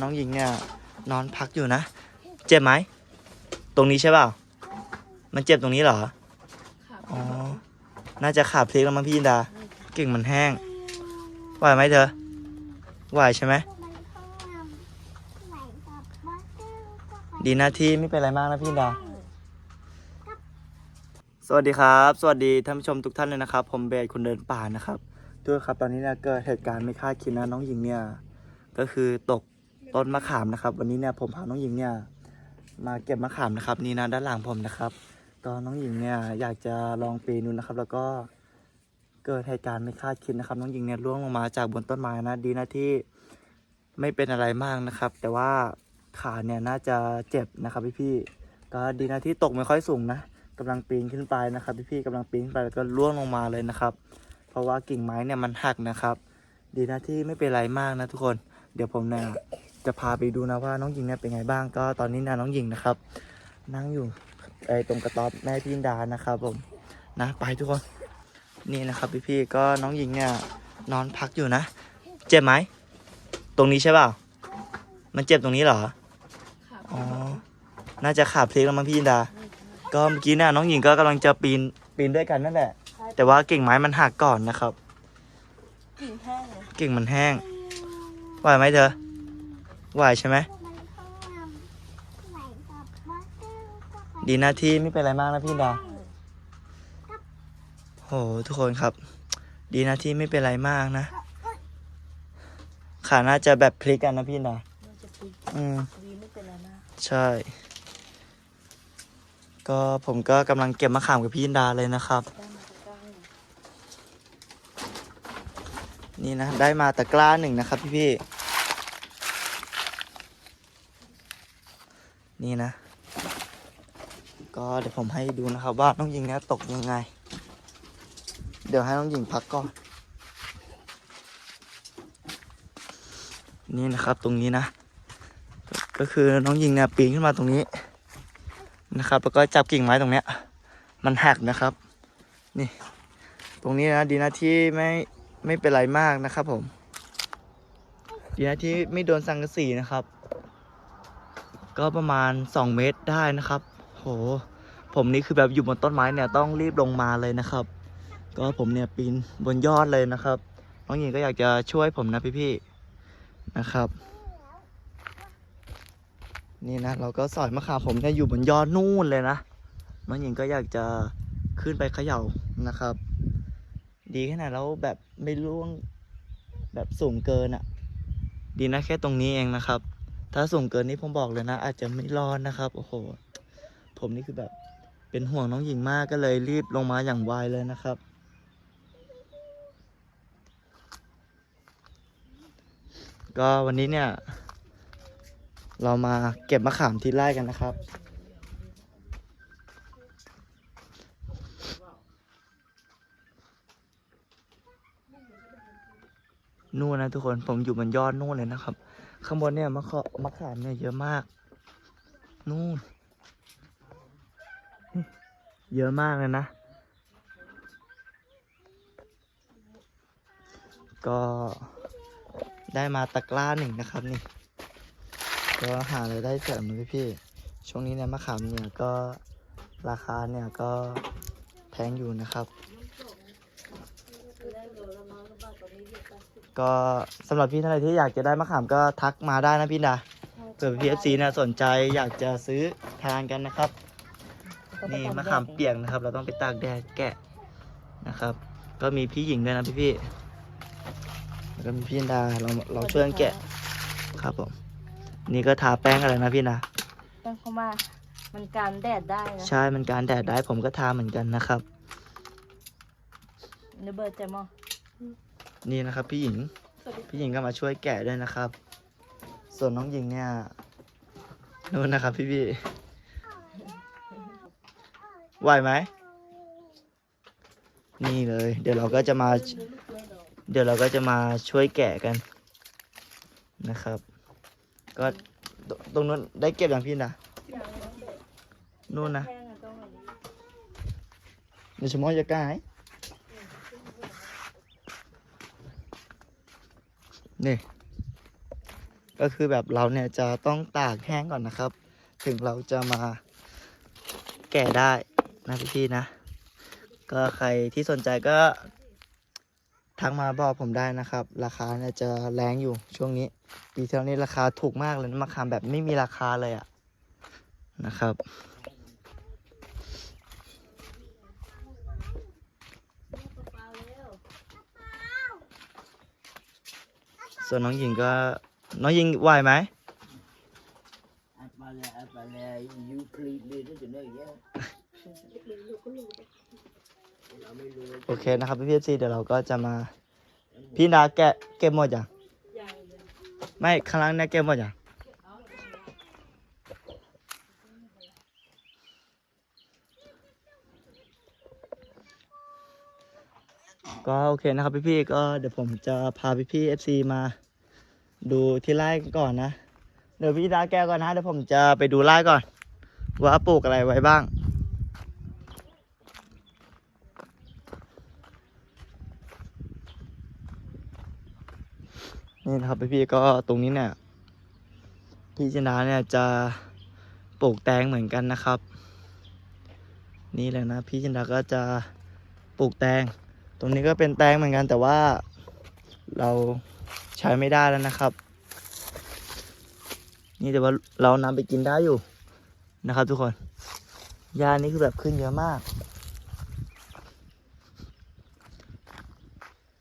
น้องหญิงเนี่ยนอนพักอยู่นะ เจ็บไหม ตรงนี้ใช่เปล่า มันเจ็บตรงนี้เหรอ อ๋อ น่าจะขาพลิกแล้วมั้งพี่ยินดา เก่งมันแห้ง ไหวไหมเธอ ไหวใช่ไหม ดีนะที่ไม่เป็นไรมากนะพี่ยินดา สวัสดีครับ สวัสดีท่านผู้ชมทุกท่านเลยนะครับ ผมเบสคนเดินป่านะครับด้วยครับตอนนี้เนี่ยเกิดเหตุการณ์ไม่คาดคิดนะน้องหญิงเนี่ย ก็คือตก ต้นมะขามนะครับ วันนี้เนี่ยผมพาน้องหญิงเนี่ยมาเก็บมะขามนะครับ นี่นะด้านหลังผมนะครับก็น้องหญิงเนี่ยอยากจะลองปีนดูนะครับ แล้วก็เกิดเหตุการณ์ไม่คาดคิดนะครับ น้องหญิงเนี่ยร่วงลงมาจากบนต้นไม้นะดีนะที่ไม่เป็นอะไรมากนะครับ แต่ว่าขาเนี่ยน่าจะเจ็บนะครับพี่ๆก็ดีนะที่ตกไม่ค่อยสูงนะกำลังปีนขึ้นไปนะครับ พี่ๆกำลังปีนขึ้นไปแล้วก็ร่วงลงมาเลยนะครับ เพราะว่ากิ่งไม้เนี่ยมันหักนะครับ ดีนะที่ไม่เป็นไรมากนะทุกคน เดี๋ยวผมเนี่ย จะพาไปดูนะว่าน้องหญิงเนี่ยเป็นไงบ้าง ก็ตอนนี้นะน้องหญิงนะครับ นั่งอยู่ไอ้ตรงกระต๊อบแม่พี่อินดานะครับผมนะไปทุกคนนี่นะครับพี่ๆก็น้องหญิงเนี่ยนอนพักอยู่นะ เจ็บไหมตรงนี้ใช่เปล่ามันเจ็บตรงนี้เหรออ๋อน่าจะขาพลิกแล้วมั้งพี่อินดา ก็เมื่อกี้เนี่ยน้องหญิงก็กำลังจะปีนปีนด้วยกันนั่นแหละ แต่ว่ากิ่งไม้มันหักก่อนนะครับ กิ่งแห้งเลยกิ่งมันแห้งไหวไหมเธอ ไหวใช่ไหมดีนะที่ไม่เป็นไรมากนะพี่ดาโหทุกคนครับ ดีนะที่ไม่เป็นไรมากนะ ขาน่าจะแบบพลิกกันนะพี่ดามันจะปีอืมวีไม่เป็นไรมากใช่ ก็ผมก็กำลังเก็บมะขามกับพี่ยินดาเลยนะครับได้มาตะกร้าหนึ่งนี่นะ ได้มาตะกร้าหนึ่งนะครับพี่พี่ นี่นะ ก็เดี๋ยวผมให้ดูนะครับว่าน้องหญิงเนี่ยตกยังไง เดี๋ยวให้น้องหญิงพักก่อน นี่นะครับตรงนี้นะ ก็คือน้องหญิงเนี่ยปีนขึ้นมาตรงนี้นะครับ แล้วก็จับกิ่งไม้ตรงเนี้ย มันหักนะครับ นี่ ตรงนี้นะดีนะที่ไม่ไม่เป็นไรมากนะครับผมดีนะที่ไม่โดนสังกะสีนะครับ ก็ประมาณ 2 เมตรได้นะครับ โห ผมนี่คือแบบอยู่บนต้นไม้เนี่ยต้องรีบลงมาเลยนะครับ ก็ผมเนี่ยปีนบนยอดเลยนะครับ น้องหญิงก็อยากจะช่วยผมนะพี่ๆนะครับ นี่นะเราก็สอยมะขามผมเนี่ยอยู่บนยอดนู่นเลยนะ น้องหญิงก็อยากจะขึ้นไปเขย่านะครับ ดีแค่ไหนแล้วแบบไม่ร่วงแบบสูงเกินอะ่ะ ดีนะแค่ตรงนี้เองนะครับ ถ้าสูงเกินนี่ผมบอกเลยนะ อาจจะไม่รอดนะครับ โอ้โห ผมนี่คือแบบเป็นห่วงน้องหญิงมากก็เลยรีบลงมาอย่างไวเลยนะครับ ก็วันนี้เนี่ย เรามาเก็บมะขามที่ไร่กันนะครับนู่นนะทุกคนผมอยู่บนยอดนู่นเลยนะครับ ข้างบนเนี่ยมะขามมะขามเนี่ยเยอะมาก นู่น เยอะมากเลยนะ ก็ได้มาตะกร้าหนึ่งนะครับนี่ก็หาอะไรายได้เสริมนะพี่ ช่วงนี้เนี่ยมะขามเนี่ยก็ราคาเนี่ยก็แพงอยู่นะครับ ก็สำหรับพี่ท่านใดที่อยากจะได้มะขามก็ทักมาได้นะพี่นะเผื่อพี่เอฟซีนะสนใจอยากจะซื้อทานกันนะครับ นี่มะขามเปียกนะครับ เราต้องไปตากแดดแกะนะครับ ก็มีพี่หญิงด้วยนะพี่พี่ๆแล้วก็มีพี่ดาเราเราช่วยกันแกะครับผมนี่ก็ทาแป้งอะไรนะพี่นะต้องเข้ามามันการแดดได้นะใช่มันการแดดได้ผมก็ทาเหมือนกันนะครับ เนเบิร์ดใจมอ นี่นะครับพี่หญิง พี่หญิงก็มาช่วยแกะด้วยนะครับ ส่วนน้องหญิงเนี่ยนู่นนะครับ พี่พี่ไหวไหม นี่เลย เดี๋ยวเราก็จะมา เดี๋ยวเราก็จะมาช่วยแกะกันนะครับ ก็ตตรงนู้นได้เก็บอย่างพี่นะนู่นนะแห้งอะต้องแบบนี้เดี๋ยวชะมอจะกล้าให้ นี่ ก็คือแบบเราเนี่ยจะต้องตากแห้งก่อนนะครับ ถึงเราจะมาแก่ได้นะพี่ๆนะ ก็ใครที่สนใจก็ทักมาบอกผมได้นะครับ ราคาเนี่ยจะแรงอยู่ช่วงนี้ ปีที่แล้วนี่ราคาถูกมากเลยมะขามแบบไม่มีราคาเลยอะนะครับ ส่วนน้องหญิงก็ น้องหญิงไหวไหม apa le apa le you click le đó cho nó vậy เราไม่รู้โอเคนะครับพี่พีซีเดี๋ยวเราก็จะมา พี่นาแกะเก็บหมดยังไม่ข้างล่างเนี่ยเก็บหมดยังก็โอเคนะครับพี่ๆก็เดี๋ยวผมจะพาพี่ๆเอฟซีมา ดูที่ไร่ก่อนนะ เดี๋ยวพี่นาแก้วก่อนนะเดี๋ยวผมจะไปดูไร่ก่อน ว่าปลูกอะไรไว้บ้างนี่นะครับพี่ๆก็ตรงนี้เนี่ยพี่ชนะเนี่ยจะปลูกแตงเหมือนกันนะครับ นี่แหละนะพี่ชนะก็จะปลูกแตง ตรงนี้ก็เป็นแตงเหมือนกันแต่ว่าเรา ใช้ไม่ได้แล้วนะครับ นี่แต่ว่าเรานำไปกินได้อยู่นะครับ ทุกคนยานี่คือแบบขึ้นเยอะมาก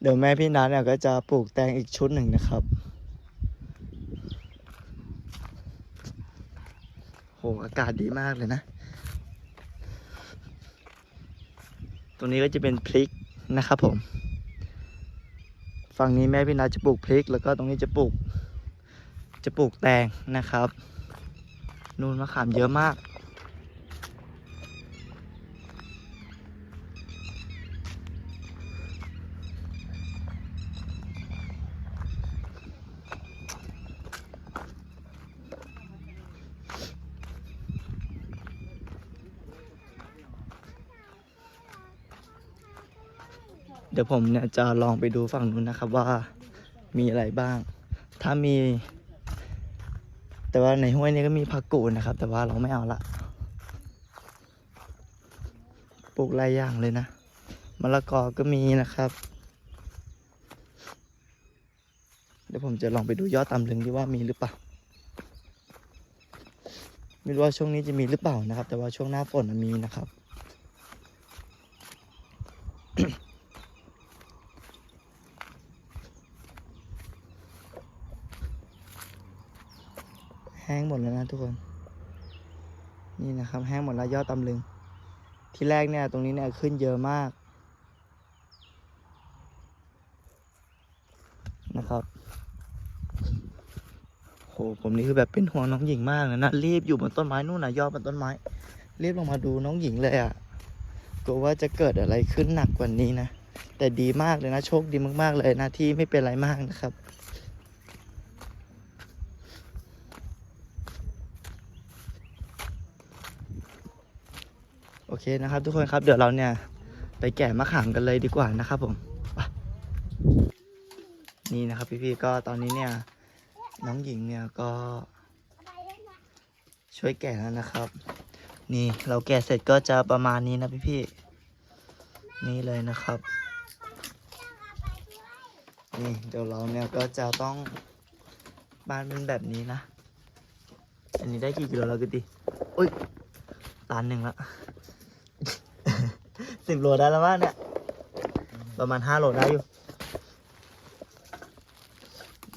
เดี๋ยวแม่พี่นัทเนี่ยก็จะปลูกแตงอีกชุดหนึ่งนะครับโหอากาศดีมากเลยนะ ตรงนี้ก็จะเป็นพริกนะครับผม ฝั่งนี้แม่พี่นัทจะปลูกพริก แล้วก็ตรงนี้จะปลูก จะปลูกแตงนะครับ นู่นมะขามเยอะมาก เดี๋ยวผมเนี่ยจะลองไปดูฝั่งนู้นนะครับว่ามีอะไรบ้าง ถ้ามี แต่ว่าในห้วยนี้ก็มีผักกูดนะครับ แต่ว่าเราไม่เอาละปลูกหลายอย่างเลยนะมะละกอก็มีนะครับ เดี๋ยวผมจะลองไปดูยอดตำลึงดีว่ามีหรือเปล่าไม่รู้ว่าช่วงนี้จะมีหรือเปล่านะครับ แต่ว่าช่วงหน้าฝนมีนะครับ ห้งหมดแล้วนะทุกคน นี่นะครับ แห้งหมดแล้วยอดตำลึง ที่แรกเนี่ยตรงนี้เนี่ยขึ้นเยอะมาก นะครับโหผมนี่คือแบบเป็นห่วงน้องหญิงมากเลยนะรีบอยู่บนต้นไม้นู่นนะยอดบนต้นไม้รีบลงมาดูน้องหญิงเลยอะ่ะกลัวว่าจะเกิดอะไรขึ้นหนักกว่านี้นะแต่ดีมากเลยนะโชคดีมากๆเลยนะที่ไม่เป็นไรมากนะครับ เคนะครับ ทุกคนครับเดี๋ยวเราเนี่ยไปแกะมะขามกันเลยดีกว่านะครับผมนี่นะครับพี่ๆก็ตอนนี้เนี่ยน้องหญิงเนี่ยก็ช่วยแกะแล้วนะครับ นี่เราแกะเสร็จก็จะประมาณนี้นะพี่ๆนี่เลยนะครับนี่เดี๋ยวเราเนี่ยก็จะต้องบ้านเป็นแบบนี้นะ อันนี้ได้กี่กิโลแล้วกันดิอุ้ยตันหนึ่งละ สิบโลได้แล้วมั้งเนี่ย ประมาณห้าโลได้อยู่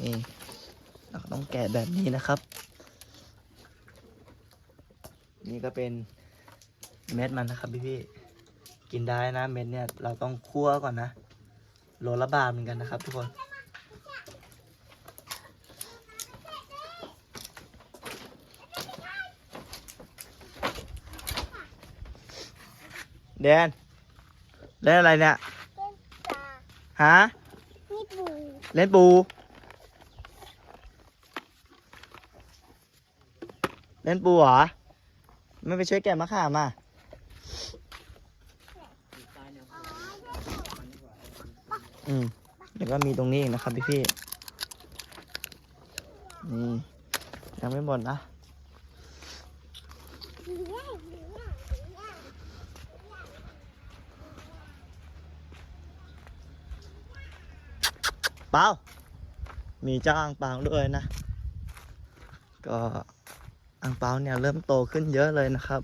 นี่เราต้องแกะแบบนี้นะครับ นี่ก็เป็นเม็ดมันนะครับพี่พี่กินได้นะเม็ดเนี่ย เราต้องคั่วก่อนนะ โลละบาทเหมือนกันนะครับ ทุกคนแดน เล่นอะไรเนี่ยฮะเล่นปู เล่นปูเหรอ ไม่ไปช่วยแกะมะขามอะอืมเดี๋ยวก็มีตรงนี้อีกนะครับพี่พี่ๆนี่นี่ยังไม่หมดนะ เปล่ามีเจ้าอ่างเปล่าด้วยนะ ก็อ่างเปาเนี่ยเริ่มโตขึ้นเยอะเลยนะครับ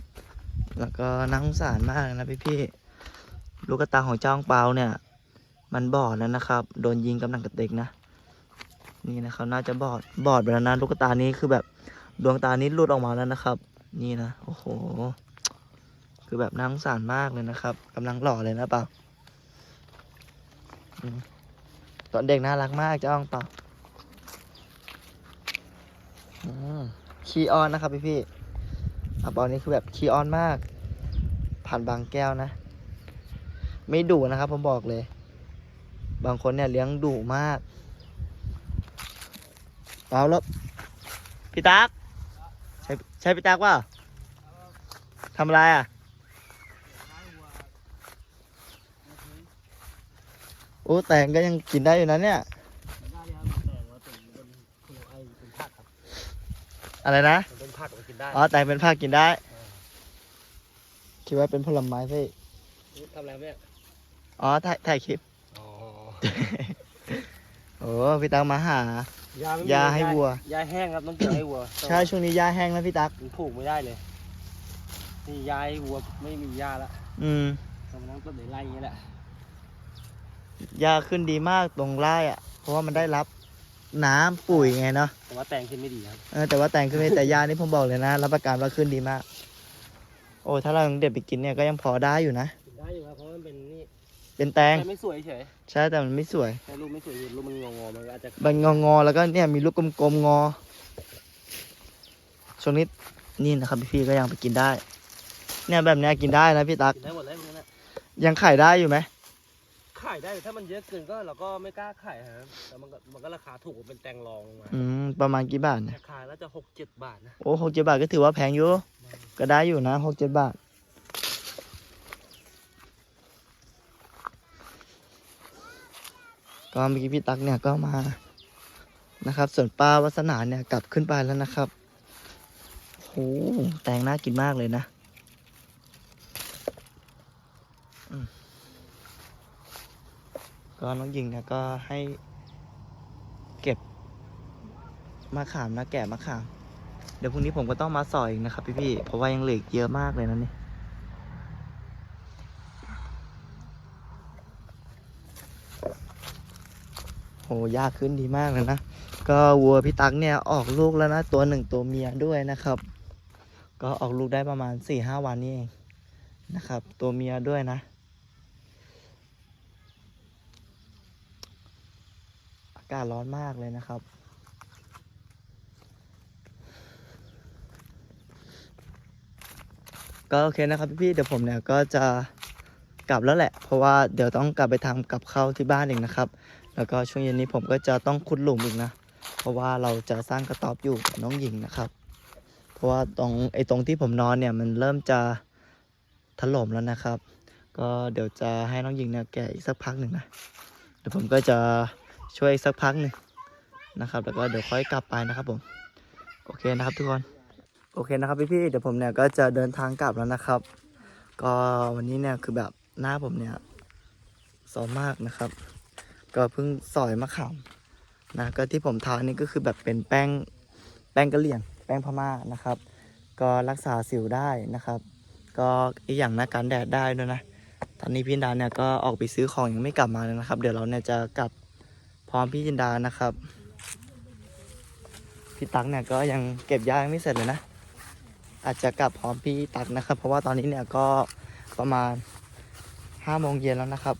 แล้วก็น่าสงสารมากนะพี่พี่ลูกกระตาของเจ้าอ่างเปล่าเนี่ย มันบอดแล้วนะครับ โดนยิงกำลังกระเด็กนะ นี่นะครับน่าจะบอดบอดไปแล้วนะลูกตานี้คือแบบดวงตานี้หลุดออกมาแล้วนะครับ นี่นะโอ้โห คือแบบน่าสงสารมากเลยนะครับกำลังหล่อเลยนะเปล่า ตอนเด็กน่ารักมากเจ้าอ่างเปาอืมขี้ออนนะครับพี่พี่อ่างเปานี้คือแบบขี้ออนมาก ผ่านบางแก้วนะ ไม่ดุนะครับผมบอกเลย บางคนเนี่ยเลี้ยงดุมากเอาแล้วพี่ตักใช่ใช่พี่ตักว่าทำอะไรอะ โอ้แตงก็ยังกินได้อยู่นะเนี่ย ได้ครับแต่ว่าเป็นเป็นไอเป็นผักครับอะไรนะ มันเป็นผักมันกินได้อ๋อแตงเป็นผักกินได้ คิดว่าเป็นผลไม้สิทำอะไรเนี่ยอ๋อถ่ายถ่ายคลิป อ๋อโอ้พี่ตักมาหา ยาไม่มียาให้วัว ยาแห้งครับต้องเกี่ยวให้วัวใช่ช่วงนี้หญ้าแห้งแล้วพี่ตัก มันผูกไม่ได้เลยนี่ยาให้วัวไม่มียาละอืมต้องมานั่งต้นไร่อย่างเงี้ยแหละ หญ้าขึ้นดีมากตรงไร่อะ เพราะว่ามันได้รับน้ำปุ๋ยไงเนาะแต่ว่าแตงขึ้นไม่ดีครับ เออแต่ว่าแต่งขึ้นไม่แต่ยานี่ผมบอกเลยนะ รับประกันว่าขึ้นดีมาก โอ้ถ้าเราเด็ดไปกินเนี่ยก็ยังพอได้อยู่นะกินได้อยู่ครับเพราะมันเป็นนี่เป็นแตงแต่ไม่สวยเฉยใช่แต่มันไม่สวย แต่รูปไม่สวยรูปมันงอๆมันก็อาจจะมันงองอๆแล้วก็เนี่ยมีลูกกลมๆงอช่วงนี้นี่นะครับพี่ๆก็ยังไปกินได้ เนี่ยแบบเนี้ยกินได้นะพี่ตัก กินได้หมดเลยมันนะยังขายได้อยู่ไหม ขายได้ถ้ามันเยอะเกินก็เราก็ไม่กล้าขายครับแต่มันก็มันก็ราคาถูกกว่าเป็นแตงรองลงมาอืมประมาณกี่บาทเนี่ยราคาแล้วจะหกเจ็ดบาทนะโอ้หกเจ็ดบาทก็ถือว่าแพงอยู่ ก็ได้อยู่นะหกเจ็ดบาท ก็เมื่อกี้พี่ตักเนี่ยก็มานะครับ ส่วนป้าวัสนาเนี่ยกลับขึ้นไปแล้วนะครับโอ้โหแตงน่ากินมากเลยนะอืม ก็น้องหญิงนี่ยก็ให้เก็บมะขามนะแกะมะขาม เดี๋ยวพรุ่งนี้ผมก็ต้องมาสอยอีกนะครับพี่ๆเพราะว่ายังเหลืออกเยอะมากเลยนะนี่โหยากขึ้นดีมากเลยนะ ก็วัวพี่ตั๊กเนี่ยออกลูกแล้วนะ ตัวหนึ่งตัวเมียด้วยนะครับ ก็ออกลูกได้ประมาณสี่ห้าวันนี้เองนะครับ ตัวเมียด้วยนะากาศร้อนมากเลยนะครับ ก็โอเคนะครับพี่ๆเดี๋ยวผมเนี่ยก็จะกลับแล้วแหละ เพราะว่าเดี๋ยวต้องกลับไปทำกับข้าวที่บ้านอีกนะครับ แล้วก็ช่วงเย็นนี้ผมก็จะต้องขุดหลุมอีกนะ เพราะว่าเราจะสร้างกระต๊อบอยู่กับน้องหญิงนะครับ เพราะว่าตรงไอ้ตรงที่ผมนอนเนี่ยมันเริ่มจะถล่มแล้วนะครับ ก็เดี๋ยวจะให้น้องหญิงเนี่ยแกะอีกสักพักหนึ่งนะ เดี๋ยวผมก็จะ ช่วยสักพักหนึ่งนะครับแล้วก็เดี๋ยวค่อยกลับไปนะครับผมโอเคนะครับทุกคนโอเคนะครับพี่ๆเดี๋ยวผมเนี่ยก็จะเดินทางกลับแล้วนะครับ ก็วันนี้เนี่ยคือแบบหน้าผมเนี่ยสอนมากนะครับ ก็เพิ่งสอยมะขามนะก็ที่ผมทานี่ก็คือแบบเป็นแป้งแป้งกะเหรี่ยง แป้งพม่านะครับ ก็รักษาสิวได้นะครับ ก็อีกอย่างนะการแดดได้ด้วยนะตอนนี้พี่จินดาเนี่ยก็ออกไปซื้อของยังไม่กลับมาเลยนะครับ เดี๋ยวเราเนี่ยจะกลับ ร้อมพี่จินดานะครับ พี่ตั๊กเนี่ยก็ยังเก็บยางไม่เสร็จเลยนะ อาจจะกลับพร้อมพี่ตักนะครับ เพราะว่าตอนนี้เนี่ยก็ประมาณห้าโมงเย็นแล้วนะครับ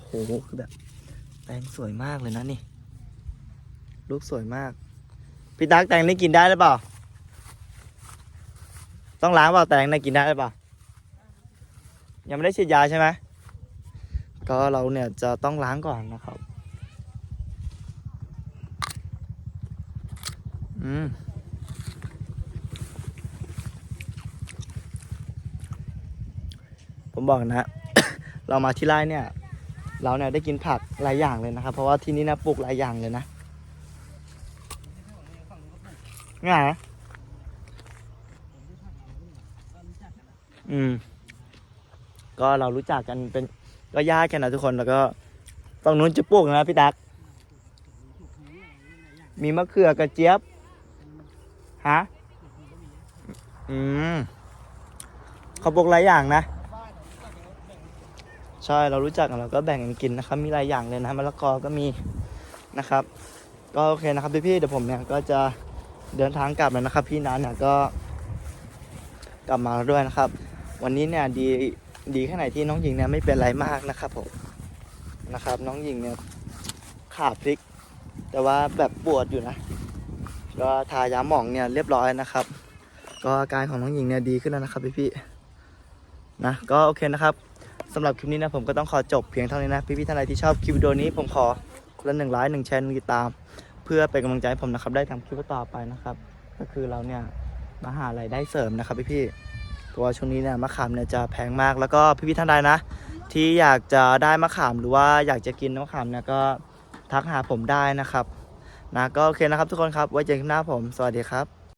โหคือแบบแตงสวยมากเลยนะนี่ ลูกสวยมาก พี่ตักแตงนี่กินได้หรือเปล่า ต้องล้างเปล่าแตงนี่กินได้หรือเปล่า ยังไม่ได้ฉีดยาใช่ไหม ก็เราเนี่ยจะต้องล้างก่อนนะครับ อืมผมบอกนะ เรามาที่ไร่เนี่ย เราเนี่ยได้กินผักหลายอย่างเลยนะครับ เพราะว่าที่นี่นะปลูกหลายอย่างเลยนะง่ายนะอืม ก็เรารู้จักกันเป็น ก็ญาติกันนะทุกคนแล้วก็ฝั่งนู้นจะปลูกนะพี่ตัก มีมะเขือกระเจี๊ยบฮะอืมเขาปลูกหลายอย่างนะ ใช่เรารู้จักกันเราก็แบ่งกันกินนะครับ มีหลายอย่างเลยนะมะละกอก็มีนะครับ ก็โอเคนะครับพี่พี่ๆเดี๋ยวผมเนี่ยก็จะเดินทางกลับแล้วนะครับ พี่นันเนี่ยก็กลับมาแล้วด้วยนะครับ วันนี้เนี่ยดี ดีแค่ไหนที่น้องหญิงเนี่ยไม่เป็นไรมากนะครับผมนะครับ น้องหญิงเนี่ยขาพลิก แต่ว่าแบบปวดอยู่นะ ก็ทายาหมองเนี่ยเรียบร้อยนะครับ ก็อาการของน้องหญิงเนี่ยดีขึ้นแล้วนะครับพี่พี่ๆนะก็โอเคนะครับสำหรับคลิปนี้นะผมก็ต้องขอจบเพียงเท่านี้นะพี่พี่ๆท่านใดที่ชอบคลิปวิดีโอนี้ผมขอคนละหนึ่งไลค์หนึ่งแชร์หนึ่งติดตาม เพื่อเป็นกำลังใจให้ผมนะครับได้ทำคลิปต่อไปนะครับ ก็คือเราเนี่ยมาหารายได้เสริมนะครับพี่ พี่ๆตัวช่วงนี้เนี่ยมะขามเนี่ยจะแพงมากแล้วก็พี่ๆท่านใดนะ ที่อยากจะได้มะขามหรือว่าอยากจะกินมะขามเนี่ยก็ทักหาผมได้นะครับนะก็โอเคนะครับทุกคนครับไว้เจอกันคลิปหน้าผม สวัสดีครับ